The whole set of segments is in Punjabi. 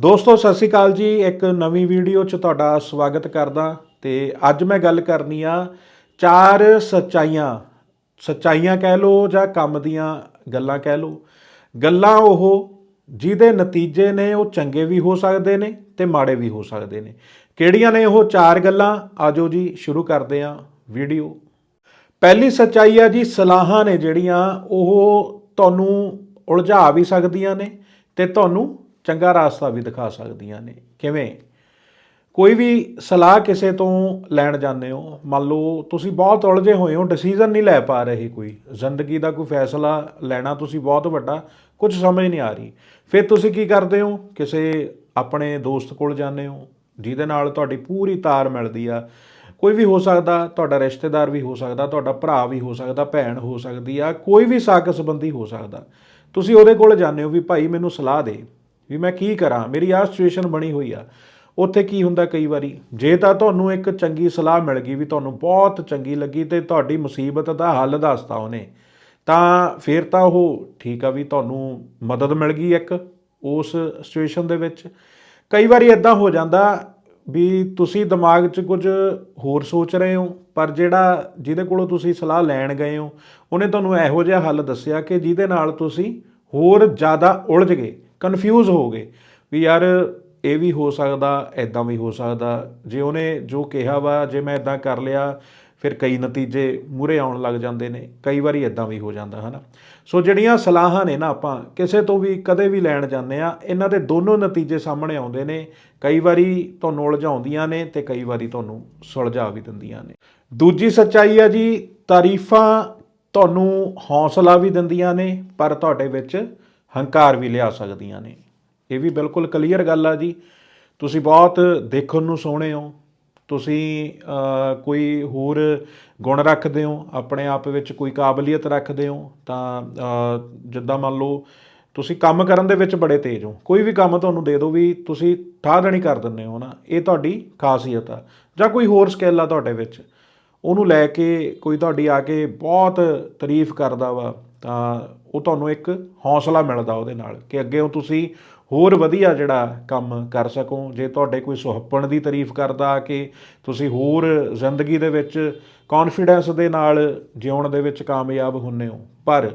ਦੋਸਤੋ, ਸਤਿ ਸ਼੍ਰੀ ਅਕਾਲ ਜੀ। ਇੱਕ ਨਵੀਂ ਵੀਡੀਓ 'ਚ ਤੁਹਾਡਾ ਸਵਾਗਤ ਕਰਦਾ। ਤੇ ਅੱਜ ਮੈਂ ਗੱਲ ਕਰਨੀ ਆ ਚਾਰ ਸੱਚਾਈਆਂ। ਸੱਚਾਈਆਂ ਕਹਿ ਲਓ ਜਾਂ ਕੰਮ ਦੀਆਂ ਗੱਲਾਂ ਕਹਿ ਲਓ। ਗੱਲਾਂ ਉਹ ਜਿਹਦੇ ਨਤੀਜੇ ਨੇ, ਉਹ ਚੰਗੇ ਵੀ ਹੋ ਸਕਦੇ ਨੇ ਤੇ ਮਾੜੇ ਵੀ ਹੋ ਸਕਦੇ ਨੇ। ਕਿਹੜੀਆਂ ਨੇ ਉਹ ਚਾਰ ਗੱਲਾਂ? ਆਜੋ ਜੀ, ਸ਼ੁਰੂ ਕਰਦੇ ਹਾਂ ਵੀਡੀਓ। ਪਹਿਲੀ ਸੱਚਾਈ ਆ ਜੀ, ਸਲਾਹਾਂ ਨੇ ਜਿਹੜੀਆਂ, ਉਹ ਤੁਹਾਨੂੰ ਉਲਝਾ ਵੀ ਸਕਦੀਆਂ ਨੇ ਤੇ ਤੁਹਾਨੂੰ ਚੰਗਾ ਰਾਸਤਾ ਵੀ ਦਿਖਾ ਸਕਦੀਆਂ ਨੇ। ਕਿਵੇਂ? ਕੋਈ ਵੀ ਸਲਾਹ ਕਿਸੇ ਤੋਂ ਲੈਣ ਜਾਂਦੇ ਹੋ, ਮੰਨ ਲਓ ਤੁਸੀਂ ਬਹੁਤ ਉਲਝੇ ਹੋਏ ਹੋ ਡਿਸੀਜਨ ਨਹੀਂ ਲੈ ਪਾ ਰਹੇ ਕੋਈ। ਜ਼ਿੰਦਗੀ ਦਾ ਕੋਈ ਫੈਸਲਾ ਲੈਣਾ ਤੁਸੀਂ ਬਹੁਤ ਵੱਡਾ, ਕੁਝ ਸਮਝ ਨਹੀਂ ਆ ਰਹੀ। ਫਿਰ ਤੁਸੀਂ ਕੀ ਕਰਦੇ ਹੋ? ਕਿਸੇ ਆਪਣੇ ਦੋਸਤ ਕੋਲ ਜਾਂਦੇ ਹੋ, ਜਿਹਦੇ ਨਾਲ ਤੁਹਾਡੀ ਪੂਰੀ ਤਾਰ ਮਿਲਦੀ ਆ। ਕੋਈ ਵੀ ਹੋ ਸਕਦਾ, ਤੁਹਾਡਾ ਰਿਸ਼ਤੇਦਾਰ ਵੀ ਹੋ ਸਕਦਾ, ਤੁਹਾਡਾ ਭਰਾ ਵੀ ਹੋ ਸਕਦਾ, ਭੈਣ ਹੋ ਸਕਦੀ ਆ, ਕੋਈ ਵੀ ਸਾਕ ਸੰਬੰਧੀ ਹੋ ਸਕਦਾ। ਤੁਸੀਂ ਉਹਦੇ ਕੋਲ ਜਾਂਦੇ ਹੋ ਵੀ ਭਾਈ ਮੈਨੂੰ ਸਲਾਹ ਦੇ। ਵੀ ਮੈਂ ਕੀ ਕਰਾਂ? ਮੇਰੀ ਆਹ ਸਿਚੁਏਸ਼ਨ ਬਣੀ ਹੋਈ ਆ। ਉੱਥੇ ਕੀ ਹੁੰਦਾ ਕਈ ਵਾਰੀ? ਜੇ ਤਾਂ ਤੁਹਾਨੂੰ ਇੱਕ ਚੰਗੀ ਸਲਾਹ ਮਿਲ ਗਈ ਵੀ ਤੁਹਾਨੂੰ ਬਹੁਤ ਚੰਗੀ ਲੱਗੀ ਤੇ ਤੁਹਾਡੀ ਮੁਸੀਬਤ ਦਾ ਹੱਲ ਦੱਸਤਾ ਉਹਨੇ, ਤਾਂ ਫਿਰ ਤਾਂ ਉਹ ਠੀਕ ਆ ਵੀ ਤੁਹਾਨੂੰ ਮਦਦ ਮਿਲ ਗਈ ਇੱਕ ਉਸ ਸਿਚੁਏਸ਼ਨ ਦੇ ਵਿੱਚ। ਕਈ ਵਾਰੀ ਇਦਾਂ ਹੋ ਜਾਂਦਾ ਵੀ ਤੁਸੀਂ ਦਿਮਾਗ 'ਚ ਕੁਝ ਹੋਰ ਸੋਚ ਰਹੇ ਹੋ, ਪਰ ਜਿਹੜਾ ਜਿਹਦੇ ਕੋਲੋਂ ਤੁਸੀਂ ਸਲਾਹ ਲੈਣ ਗਏ ਹੋ, ਉਹਨੇ ਤੁਹਾਨੂੰ ਇਹੋ ਜਿਹਾ ਹੱਲ ਦੱਸਿਆ ਕਿ ਜਿਹਦੇ ਨਾਲ ਤੁਸੀਂ ਹੋਰ ਜ਼ਿਆਦਾ ਉਲਝ ਗਏ। ਕਨਫਿਊਜ਼ ਹੋ ਗਏ ਵੀ ਯਾਰ ਇਹ ਵੀ ਹੋ ਸਕਦਾ ਐਦਾਂ ਵੀ ਹੋ ਸਕਦਾ। ਜੇ ਉਹਨੇ ਜੋ ਕਿਹਾ ਵਾ, ਜੇ ਮੈਂ ਇਦਾਂ ਕਰ ਲਿਆ, ਫਿਰ ਕਈ ਨਤੀਜੇ ਮੂਰੇ ਆਉਣ ਲੱਗ ਜਾਂਦੇ ਨੇ, ਕਈ ਵਾਰੀ ਇਦਾਂ ਵੀ ਹੋ ਜਾਂਦਾ, ਹਨਾ? ਸੋ ਜਿਹੜੀਆਂ ਸਲਾਹਾਂ ਨੇ ਨਾ ਆਪਾਂ, ਕਿਸੇ ਤੋਂ ਵੀ ਕਦੇ ਵੀ ਲੈਣ ਜਾਂਦੇ ਆ ਇਹਨਾਂ ਦੇ ਦੋਨੋਂ ਨਤੀਜੇ ਸਾਹਮਣੇ ਆਉਂਦੇ ਨੇ, ਕਈ ਵਾਰੀ ਤੁਹਾਨੂੰ ਉਲਝਾਉਂਦੀਆਂ ਨੇ ਤੇ ਕਈ ਵਾਰੀ ਤੁਹਾਨੂੰ ਸੁਲਝਾ ਵੀ ਦਿੰਦੀਆਂ ਨੇ। ਦੂਜੀ ਸੱਚਾਈ ਆ ਜੀ, ਤਾਰੀਫਾਂ ਤੁਹਾਨੂੰ ਹੌਸਲਾ ਵੀ ਦਿੰਦੀਆਂ ਨੇ, ਪਰ ਤੁਹਾਡੇ ਵਿੱਚ ਹੰਕਾਰ ਵੀ ਲਿਆ ਸਕਦੀਆਂ ਨੇ। ਇਹ ਵੀ ਬਿਲਕੁਲ ਕਲੀਅਰ ਗੱਲ ਆ ਜੀ। ਤੁਸੀਂ ਬਹੁਤ ਦੇਖਣ ਨੂੰ ਸੋਹਣੇ ਹੋ। ਤੁਸੀਂ ਕੋਈ ਹੋਰ ਗੁਣ ਰੱਖਦੇ ਹੋ। ਆਪਣੇ ਆਪ ਵਿੱਚ ਕੋਈ ਕਾਬਲੀਅਤ ਰੱਖਦੇ ਹੋ ਤਾਂ ਜਿੱਦਾਂ ਮੰਨ ਲਓ ਤੁਸੀਂ ਕੰਮ ਕਰਨ ਦੇ ਵਿੱਚ ਬੜੇ ਤੇਜ਼ ਹੋ। ਕੋਈ ਵੀ ਕੰਮ ਤੁਹਾਨੂੰ ਦੇ ਦਿਓ ਵੀ ਤੁਸੀਂ ਠਾਹ ਦੇਣੀ ਕਰ ਦਿੰਦੇ ਹੋ ਨਾ। ਇਹ ਤੁਹਾਡੀ ਖਾਸੀਅਤ ਆ। ਜਾਂ ਕੋਈ ਹੋਰ ਸਕਿੱਲ ਆ ਤੁਹਾਡੇ ਵਿੱਚ। ਉਹਨੂੰ ਲੈ ਕੇ ਕੋਈ ਤੁਹਾਡੀ ਆ ਕੇ ਬਹੁਤ ਤਾਰੀਫ ਕਰਦਾ ਵਾ। ਤਾਂ ਉਹ ਤੁਹਾਨੂੰ ਇੱਕ ਹੌਸਲਾ ਮਿਲਦਾ ਉਹਦੇ ਨਾਲ ਕਿ ਅੱਗੇ ਉਹ ਤੁਸੀਂ ਹੋਰ ਵਧੀਆ ਜਿਹੜਾ ਕੰਮ ਕਰ ਸਕੋ। ਜੇ ਤੁਹਾਡੇ ਕੋਈ ਸੁਹੱਪਣ ਦੀ ਤਾਰੀਫ ਕਰਦਾ ਕਿ ਤੁਸੀਂ ਹੋਰ ਜ਼ਿੰਦਗੀ ਦੇ ਵਿੱਚ ਕੌਨਫੀਡੈਂਸ ਦੇ ਨਾਲ ਜਿਉਣ ਦੇ ਵਿੱਚ ਕਾਮਯਾਬ ਹੁੰਨੇ ਹੋ, ਪਰ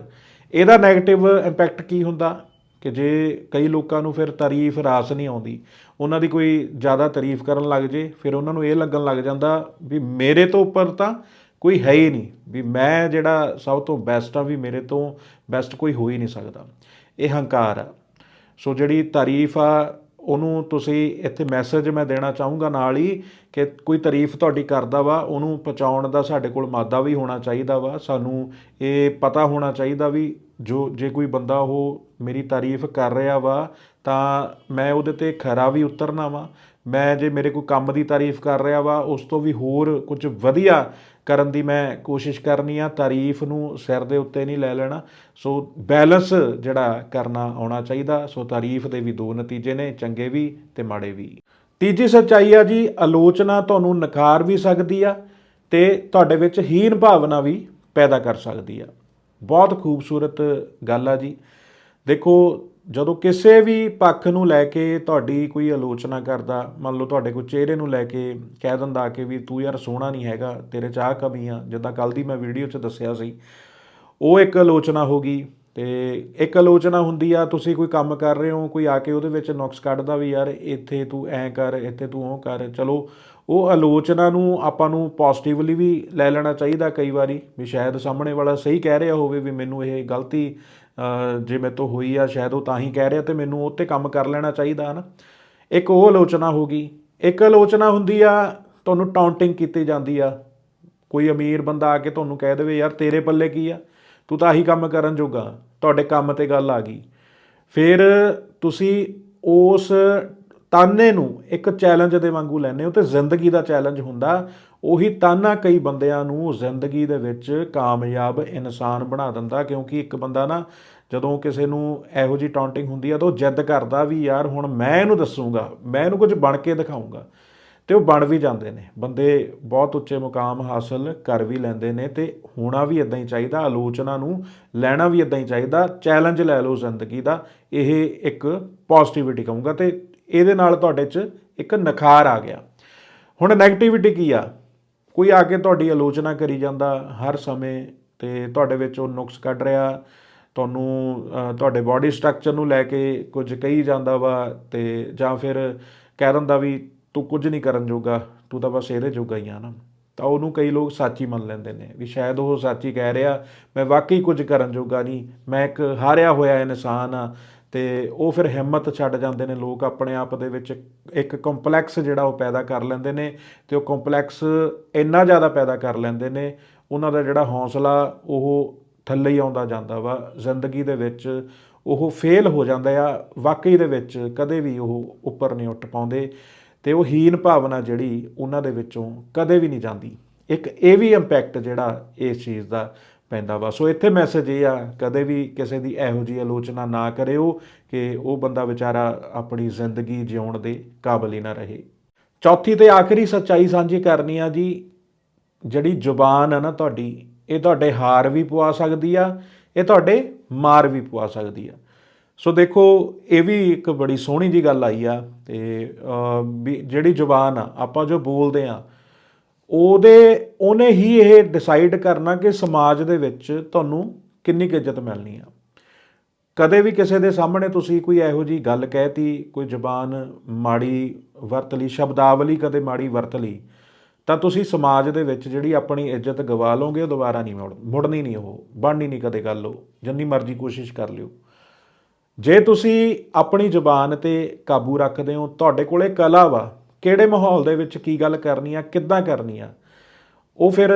ਇਹਦਾ 네ਗੇਟਿਵ ਇੰਪੈਕਟ ਕੀ ਹੁੰਦਾ? ਕਿ ਜੇ ਕਈ ਲੋਕਾਂ ਨੂੰ ਫਿਰ ਤਾਰੀਫ ਰਾਸ ਨਹੀਂ ਆਉਂਦੀ, ਉਹਨਾਂ ਦੀ ਕੋਈ ਜ਼ਿਆਦਾ ਤਾਰੀਫ ਕਰਨ ਲੱਗ ਜੇ, ਫਿਰ ਉਹਨਾਂ ਨੂੰ ਇਹ ਲੱਗਣ ਲੱਗ ਜਾਂਦਾ ਵੀ ਮੇਰੇ ਤੋਂ ਉੱਪਰ ਤਾਂ ਕੋਈ ਹੈ ਹੀ ਨਹੀਂ ਵੀ ਮੈਂ ਜਿਹੜਾ ਸਭ ਤੋਂ ਬੈਸਟ ਆ ਵੀ ਮੇਰੇ ਤੋਂ ਬੈਸਟ ਕੋਈ ਹੋ ਹੀ ਨਹੀਂ ਸਕਦਾ। ਇਹ ਹੰਕਾਰ ਆ। ਸੋ ਜਿਹੜੀ ਤਾਰੀਫ ਆ, ਉਹਨੂੰ ਤੁਸੀਂ ਇੱਥੇ ਮੈਸੇਜ ਮੈਂ ਦੇਣਾ ਚਾਹੂੰਗਾ ਨਾਲ ਹੀ ਕਿ ਕੋਈ ਤਾਰੀਫ ਤੁਹਾਡੀ ਕਰਦਾ ਵਾ, ਉਹਨੂੰ ਪਹੁੰਚਾਉਣ ਦਾ ਸਾਡੇ ਕੋਲ ਮਾਦਾ ਵੀ ਹੋਣਾ ਚਾਹੀਦਾ ਵਾ। ਸਾਨੂੰ ਇਹ ਪਤਾ ਹੋਣਾ ਚਾਹੀਦਾ ਵੀ ਜੋ, ਜੇ ਕੋਈ ਬੰਦਾ ਉਹ ਮੇਰੀ ਤਾਰੀਫ ਕਰ ਰਿਹਾ ਵਾ, ਤਾਂ ਮੈਂ ਉਹਦੇ ਤੇ ਖਰਾ ਵੀ ਉਤਰਨਾ ਵਾ। ਮੈਂ ਜੇ ਮੇਰੇ ਕੋਈ ਕੰਮ ਦੀ ਤਾਰੀਫ ਕਰ ਰਿਹਾ ਵਾ, ਉਸ ਤੋਂ ਵੀ ਹੋਰ ਕੁਝ ਵਧੀਆ ਕਰਨ ਦੀ ਮੈਂ ਕੋਸ਼ਿਸ਼ ਕਰਨੀ ਆ, ਤਾਰੀਫ ਨੂੰ ਸਿਰ ਦੇ ਉੱਤੇ ਨਹੀਂ ਲੈ ਲੈਣਾ। ਸੋ ਬੈਲੈਂਸ ਜਿਹੜਾ ਕਰਨਾ ਆਉਣਾ ਚਾਹੀਦਾ, ਸੋ ਤਾਰੀਫ ਦੇ ਵੀ ਦੋ ਨਤੀਜੇ ਨੇ, ਚੰਗੇ ਵੀ ਤੇ ਮਾੜੇ ਵੀ। ਤੀਜੀ ਸੱਚਾਈ ਆ ਜੀ, ਆਲੋਚਨਾ ਤੁਹਾਨੂੰ ਨਕਾਰ ਵੀ ਸਕਦੀ ਆ ਤੇ ਤੁਹਾਡੇ ਵਿੱਚ ਹੀਨ ਭਾਵਨਾ ਵੀ ਪੈਦਾ ਕਰ ਸਕਦੀ ਆ। ਬਹੁਤ ਖੂਬਸੂਰਤ ਗੱਲ ਆ ਜੀ। ਦੇਖੋ ਜਦੋਂ ਕਿਸੇ ਵੀ ਪੱਖ ਨੂੰ ਲੈ ਕੇ ਤੁਹਾਡੀ ਕੋਈ ਆਲੋਚਨਾ ਕਰਦਾ, ਮੰਨ ਲਓ ਤੁਹਾਡੇ ਕੋਈ ਚਿਹਰੇ ਨੂੰ ਲੈ ਕੇ ਕਹਿ ਦਿੰਦਾ ਕਿ ਵੀ ਤੂੰ ਯਾਰ ਸੋਹਣਾ ਨਹੀਂ ਹੈਗਾ, ਤੇਰੇ 'ਚ ਆਹ ਕਮੀ ਆ, ਜਿੱਦਾਂ ਕੱਲ ਦੀ ਮੈਂ ਵੀਡੀਓ 'ਚ ਦੱਸਿਆ ਸੀ, ਉਹ ਇੱਕ ਆਲੋਚਨਾ ਹੋ ਗਈ ਤੇ ਇੱਕ ਆਲੋਚਨਾ ਹੁੰਦੀ ਆ, ਤੁਸੀਂ ਕੋਈ ਕੰਮ ਕਰ ਰਹੇ ਹੋ, ਕੋਈ ਆ ਕੇ ਉਹਦੇ ਵਿੱਚ ਨੁਕਸ ਕੱਢਦਾ ਵੀ ਯਾਰ ਇੱਥੇ ਤੂੰ ਐਂ ਕਰ, ਇੱਥੇ ਤੂੰ ਉਹ ਕਰ, ਚਲੋ ਉਹ ਆਲੋਚਨਾ ਨੂੰ ਆਪਾਂ ਨੂੰ ਪੋਜ਼ਿਟਿਵਲੀ ਵੀ ਲੈ ਲੈਣਾ ਚਾਹੀਦਾ ਕਈ ਵਾਰੀ, ਵੀ ਸ਼ਾਇਦ ਸਾਹਮਣੇ ਵਾਲਾ ਸਹੀ ਕਹਿ ਰਿਹਾ ਹੋਵੇ ਵੀ ਮੈਨੂੰ ਇਹ ਗਲਤੀ ਜੇ ਮੇਰੇ ਤੋਂ ਹੋਈ ਆ, ਸ਼ਾਇਦ ਉਹ ਤਾਂ ਹੀ ਕਹਿ ਰਿਹਾ ਤੇ ਮੈਨੂੰ ਉਹ ਤੇ ਕੰਮ ਕਰ ਲੈਣਾ ਚਾਹੀਦਾ, ਹਨ? ਇੱਕ ਉਹ ਆਲੋਚਨਾ ਹੋ ਗਈ। ਇੱਕ ਆਲੋਚਨਾ ਹੁੰਦੀ ਆ, ਤੁਹਾਨੂੰ ਟਾਉਂਟਿੰਗ ਕੀਤੀ ਜਾਂਦੀ ਆ। ਕੋਈ ਅਮੀਰ ਬੰਦਾ ਆ ਕੇ ਤੁਹਾਨੂੰ ਕਹਿ ਦੇਵੇ, ਯਾਰ ਤੇਰੇ ਪੱਲੇ ਕੀ ਆ? ਤੂੰ ਤਾਂ ਆਹੀ ਕੰਮ ਕਰਨ ਜੋਗਾ। ਤੁਹਾਡੇ ਕੰਮ ਤੇ ਗੱਲ ਆ ਗਈ। ਫਿਰ ਤੁਸੀਂ ਉਸ ਤਾਨੇ ਨੂੰ ਇੱਕ ਚੈਲੰਜ ਦੇ ਵਾਂਗੂ ਲੈਂਦੇ ਹੋ ਤੇ ਜ਼ਿੰਦਗੀ ਦਾ ਚੈਲੰਜ ਹੁੰਦਾ, ਉਹੀ ਤਾਨਾ ਕਈ ਬੰਦਿਆਂ ਨੂੰ ਜ਼ਿੰਦਗੀ ਦੇ ਵਿੱਚ ਕਾਮਯਾਬ ਇਨਸਾਨ ਬਣਾ ਦਿੰਦਾ, ਕਿਉਂਕਿ ਇੱਕ ਬੰਦਾ ਨਾ ਜਦੋਂ ਕਿਸੇ ਨੂੰ ਇਹੋ ਜੀ ਟਾਉਂਟਿੰਗ ਹੁੰਦੀ ਆ ਤਾਂ ਉਹ ਜਿੱਦ ਕਰਦਾ ਵੀ ਯਾਰ ਹੁਣ ਮੈਂ ਇਹਨੂੰ ਦੱਸੂਗਾ, ਮੈਂ ਇਹਨੂੰ ਕੁਝ ਬਣ ਕੇ ਦਿਖਾਊਂਗਾ। ਤੇ ਉਹ ਬਣ ਵੀ ਜਾਂਦੇ ਨੇ, ਬੰਦੇ ਬਹੁਤ ਉੱਚੇ ਮੁਕਾਮ ਹਾਸਲ ਕਰ ਵੀ ਲੈਂਦੇ ਨੇ ਤੇ ਹੋਣਾ ਵੀ ਇਦਾਂ ਹੀ ਚਾਹੀਦਾ, ਆਲੋਚਨਾ ਨੂੰ ਲੈਣਾ ਵੀ ਇਦਾਂ ਹੀ ਚਾਹੀਦਾ ਚੈਲੰਜ ਲੈ ਲਓ ਜ਼ਿੰਦਗੀ ਦਾ, ਇਹ ਇੱਕ ਪੋਜ਼ਿਟਿਵਿਟੀ ਕਹੂੰਗਾ ਤੇ ਇਹਦੇ ਨਾਲ ਤੁਹਾਡੇ 'ਚ ਇੱਕ ਨਖਾਰ ਆ ਗਿਆ। ਹੁਣ 네ਗੇਟਿਵਿਟੀ ਕੀ ਆ? ਕੋਈ ਆ ਕੇ ਤੁਹਾਡੀ ਆਲੋਚਨਾ ਕਰੀ ਜਾਂਦਾ ਹਰ ਸਮੇਂ ਤੇ ਤੁਹਾਡੇ ਵਿੱਚ ਉਹ ਨੁਕਸ ਕੱਢ ਰਿਹਾ, ਤੁਹਾਨੂੰ ਤੁਹਾਡੇ ਬਾਡੀ ਸਟਰਕਚਰ ਨੂੰ ਲੈ ਕੇ ਕੁਝ ਕਹੀ ਜਾਂਦਾ ਵਾ ਤੇ ਜਾਂ ਫਿਰ ਕਹਿ ਦਿੰਦਾ ਵੀ ਤੂੰ ਕੁਝ ਨਹੀਂ ਕਰਨ ਜੋਗਾ, ਤੂੰ ਤਾਂ ਬਸ ਇਹਦੇ ਜੋਗਾ ਹੀ ਆ ਨਾ। ਤਾਂ ਉਹਨੂੰ ਕਈ ਲੋਕ ਸੱਚ ਹੀ ਮੰਨ ਲੈਂਦੇ ਨੇ ਵੀ ਸ਼ਾਇਦ ਉਹ ਸੱਚੀ ਕਹਿ ਰਿਹਾ, ਮੈਂ ਵਾਕਈ ਕੁਝ ਕਰਨ ਜੋਗਾ ਨਹੀਂ, ਮੈਂ ਇੱਕ ਹਾਰਿਆ ਹੋਇਆ ਇਨਸਾਨ ਆ ਤੇ ਉਹ ਫਿਰ ਹਿੰਮਤ ਛੱਡ ਜਾਂਦੇ ਨੇ ਲੋਕ ਆਪਣੇ ਆਪ ਦੇ ਵਿੱਚ। ਇੱਕ ਕੰਪਲੈਕਸ ਜਿਹੜਾ ਉਹ ਪੈਦਾ ਕਰ ਲੈਂਦੇ ਨੇ ਤੇ ਉਹ ਕੰਪਲੈਕਸ ਇੰਨਾ ਜ਼ਿਆਦਾ ਪੈਦਾ ਕਰ ਲੈਂਦੇ ਨੇ, ਉਹਨਾਂ ਦਾ ਜਿਹੜਾ ਹੌਸਲਾ ਉਹ ਥੱਲੇ ਹੀ ਆਉਂਦਾ ਜਾਂਦਾ ਵਾ। ਜ਼ਿੰਦਗੀ ਦੇ ਵਿੱਚ ਉਹ ਫੇਲ ਹੋ ਜਾਂਦਾ ਆ, ਵਾਕਈ ਦੇ ਵਿੱਚ ਕਦੇ ਵੀ ਉਹ ਉੱਪਰ ਨਹੀਂ ਉੱਠ ਪਾਉਂਦੇ ਤੇ ਉਹ ਹੀਨ ਭਾਵਨਾ ਜਿਹੜੀ ਉਹਨਾਂ ਦੇ ਵਿੱਚੋਂ ਕਦੇ ਵੀ ਨਹੀਂ ਜਾਂਦੀ। ਇੱਕ ਇਹ ਵੀ ਇੰਪੈਕਟ ਜਿਹੜਾ ਇਸ ਚੀਜ਼ ਦਾ ਪੈਂਦਾ ਵਾ। ਸੋ ਇੱਥੇ ਮੈਸੇਜ ਇਹ ਆ, ਕਦੇ ਵੀ ਕਿਸੇ ਦੀ ਇਹੋ ਜਿਹੀ ਆਲੋਚਨਾ ਨਾ ਕਰਿਓ ਕਿ ਉਹ ਬੰਦਾ ਵਿਚਾਰਾ ਆਪਣੀ ਜ਼ਿੰਦਗੀ ਜਿਉਣ ਦੇ ਕਾਬਿਲ ਹੀ ਨਾ ਰਹੇ। ਚੌਥੀ ਤੇ ਆਖਰੀ ਸੱਚਾਈ ਸਾਂਝੀ ਕਰਨੀ ਆ ਜੀ, ਜਿਹੜੀ ਜ਼ੁਬਾਨ ਆ ਨਾ ਤੁਹਾਡੀ, ਇਹ ਤੁਹਾਡੇ ਹਾਰ ਵੀ ਪਵਾ ਸਕਦੀ ਆ, ਇਹ ਤੁਹਾਡੇ ਮਾਰ ਵੀ ਪਵਾ ਸਕਦੀ ਆ। ਸੋ ਦੇਖੋ, ਇਹ ਵੀ ਇੱਕ ਬੜੀ ਸੋਹਣੀ ਜੀ ਗੱਲ ਆਈ ਆ, ਤੇ ਵੀ ਜਿਹੜੀ ਜ਼ੁਬਾਨ ਆ, ਆਪਾਂ ਜੋ ਬੋਲਦੇ ਆ ਉਹਦੇ, ਉਹਨੇ ਹੀ ਇਹ ਡਿਸਾਈਡ ਕਰਨਾ ਕਿ ਸਮਾਜ ਦੇ ਵਿੱਚ ਤੁਹਾਨੂੰ ਕਿੰਨੀ ਕੁ ਇੱਜ਼ਤ ਮਿਲਣੀ ਆ। ਕਦੇ ਵੀ ਕਿਸੇ ਦੇ ਸਾਹਮਣੇ ਤੁਸੀਂ ਕੋਈ ਇਹੋ ਜੀ ਗੱਲ ਕਹਿਤੀ, ਕੋਈ ਜ਼ਬਾਨ ਮਾੜੀ ਵਰਤ ਲਈ, ਸ਼ਬਦਾਵਲੀ ਕਦੇ ਮਾੜੀ ਵਰਤ ਲਈ, ਤਾਂ ਤੁਸੀਂ ਸਮਾਜ ਦੇ ਵਿੱਚ ਜਿਹੜੀ ਆਪਣੀ ਇੱਜ਼ਤ ਗਵਾ ਲਓਗੇ, ਉਹ ਦੁਬਾਰਾ ਨਹੀਂ ਮੁੜ, ਮੁੜਨੀ ਨਹੀਂ ਉਹ, ਬਣਨੀ ਨਹੀਂ ਕਦੇ ਗੱਲ ਉਹ, ਜਿੰਨੀ ਮਰਜ਼ੀ ਕੋਸ਼ਿਸ਼ ਕਰ ਲਿਓ। ਜੇ ਤੁਸੀਂ ਆਪਣੀ ਜ਼ੁਬਾਨ ਤੇ ਕਾਬੂ ਰੱਖਦੇ ਹੋ, ਤੁਹਾਡੇ ਕੋਲੇ ਕਲਾ ਵਾ ਕਿਹੜੇ ਮਾਹੌਲ ਦੇ ਵਿੱਚ ਕੀ ਗੱਲ ਕਰਨੀ ਆ, ਕਿੱਦਾਂ ਕਰਨੀ ਆ, ਉਹ ਫਿਰ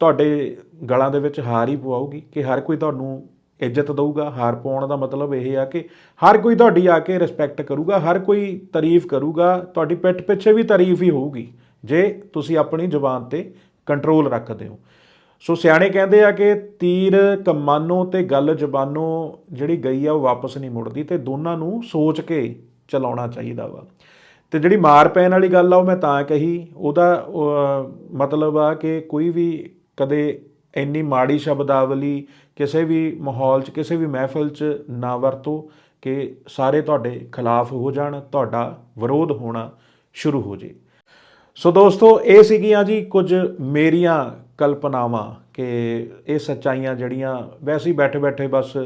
ਤੁਹਾਡੇ ਗਲਾਂ ਦੇ ਵਿੱਚ ਹਾਰ ਹੀ ਪਵਾਉਗੀ ਕਿ ਹਰ ਕੋਈ ਤੁਹਾਨੂੰ ਇੱਜ਼ਤ ਦਊਗਾ। ਹਾਰ ਪਾਉਣ ਦਾ ਮਤਲਬ ਇਹ ਆ ਕਿ ਹਰ ਕੋਈ ਤੁਹਾਡੀ ਆ ਕੇ ਰਿਸਪੈਕਟ ਕਰੂਗਾ, ਹਰ ਕੋਈ ਤਾਰੀਫ ਕਰੂਗਾ, ਤੁਹਾਡੀ ਪਿੱਠ ਪਿੱਛੇ ਵੀ ਤਾਰੀਫ ਹੀ ਹੋਊਗੀ, ਜੇ ਤੁਸੀਂ ਆਪਣੀ ਜ਼ੁਬਾਨ ਤੇ ਕੰਟਰੋਲ ਰੱਖਦੇ ਹੋ। ਸੋ ਸਿਆਣੇ ਕਹਿੰਦੇ ਆ ਕਿ ਤੀਰ ਕਮਾਨੋ ਤੇ ਗੱਲ ਜ਼ਬਾਨੋ ਜਿਹੜੀ ਗਈ ਆ, ਉਹ ਵਾਪਸ ਨਹੀਂ ਮੁੜਦੀ ਤੇ ਦੋਨਾਂ ਨੂੰ ਸੋਚ ਕੇ ਚਲਾਉਣਾ ਚਾਹੀਦਾ ਵਾ। ਤੇ ਜਿਹੜੀ ਮਾਰ ਪੈਣ ਵਾਲੀ ਗੱਲ ਆ, ਉਹ ਮੈਂ ਤਾਂ ਕਹੀ, ਉਹਦਾ ਮਤਲਬ ਆ ਕਿ ਕੋਈ ਵੀ ਕਦੇ ਇੰਨੀ ਮਾੜੀ ਸ਼ਬਦਾਵਲੀ, ਕਿਸੇ ਵੀ ਮਾਹੌਲ 'ਚ, ਕਿਸੇ ਵੀ ਮਹਿਫਲ 'ਚ ਨਾ ਵਰਤੋ ਕਿ ਸਾਰੇ ਤੁਹਾਡੇ ਖਿਲਾਫ ਹੋ ਜਾਣ, ਤੁਹਾਡਾ ਵਿਰੋਧ ਹੋਣਾ ਸ਼ੁਰੂ ਹੋ ਜੇ। ਸੋ ਦੋਸਤੋ, ਇਹ ਸੀਗੀਆਂ ਜੀ ਕੁਝ ਮੇਰੀਆਂ ਕਲਪਨਾਵਾਂ ਕਿ ਇਹ ਸੱਚਾਈਆਂ ਜਿਹੜੀਆਂ ਵੈਸੇ ਹੀ ਬੈਠੇ ਬੈਠੇ ਬਸ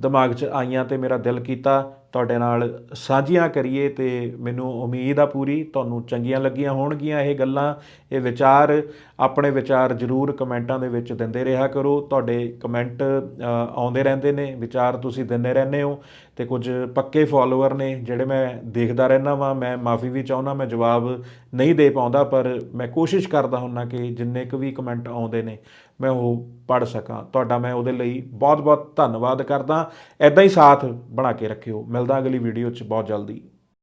ਦਿਮਾਗ 'ਚ ਆਈਆਂ ਤੇ ਮੇਰਾ ਦਿਲ ਕੀਤਾ। ਤੁਹਾਡੇ ਨਾਲ ਸਾਂਝੀਆਂ ਕਰੀਏ ਤੇ ਮੈਨੂੰ ਉਮੀਦ ਆ ਪੂਰੀ, ਤੁਹਾਨੂੰ ਚੰਗੀਆਂ ਲੱਗੀਆਂ ਹੋਣਗੀਆਂ ਇਹ ਗੱਲਾਂ, ਇਹ ਵਿਚਾਰ, ਆਪਣੇ ਵਿਚਾਰ ਜਰੂਰ ਕਮੈਂਟਾਂ ਦੇ ਵਿੱਚ ਦਿੰਦੇ ਰਿਹਾ ਕਰੋ। ਤੁਹਾਡੇ ਕਮੈਂਟ ਆਉਂਦੇ ਰਹਿੰਦੇ ਨੇ, ਵਿਚਾਰ ਤੁਸੀਂ ਦਿੰਦੇ ਰਹਿੰਦੇ ਹੋ ਤੇ ਕੁਝ ਪੱਕੇ ਫਾਲੋਅਰ ਨੇ ਜਿਹੜੇ ਮੈਂ ਦੇਖਦਾ ਰਹਿੰਦਾ ਵਾਂ, ਮੈਂ ਮਾਫੀ ਵੀ ਚਾਹੁੰਦਾ, ਮੈਂ ਜਵਾਬ ਨਹੀਂ ਦੇ ਪਾਉਂਦਾ, ਪਰ ਮੈਂ ਕੋਸ਼ਿਸ਼ ਕਰਦਾ ਹੁੰਨਾ ਕਿ ਜਿੰਨੇ ਕੁ ਵੀ ਕਮੈਂਟ ਆਉਂਦੇ ਨੇ ਮੈਂ ਉਹ ਪੜ੍ਹ ਸਕਾਂ। ਤੁਹਾਡਾ ਮੈਂ ਉਹਦੇ ਲਈ ਬਹੁਤ-ਬਹੁਤ ਧੰਨਵਾਦ ਕਰਦਾ। ਐਦਾਂ ਹੀ ਸਾਥ ਬਣਾ ਕੇ ਰੱਖਿਓ। ਮਿਲਦਾ ਅਗਲੀ ਵੀਡੀਓ 'ਚ ਬਹੁਤ ਜਲਦੀ।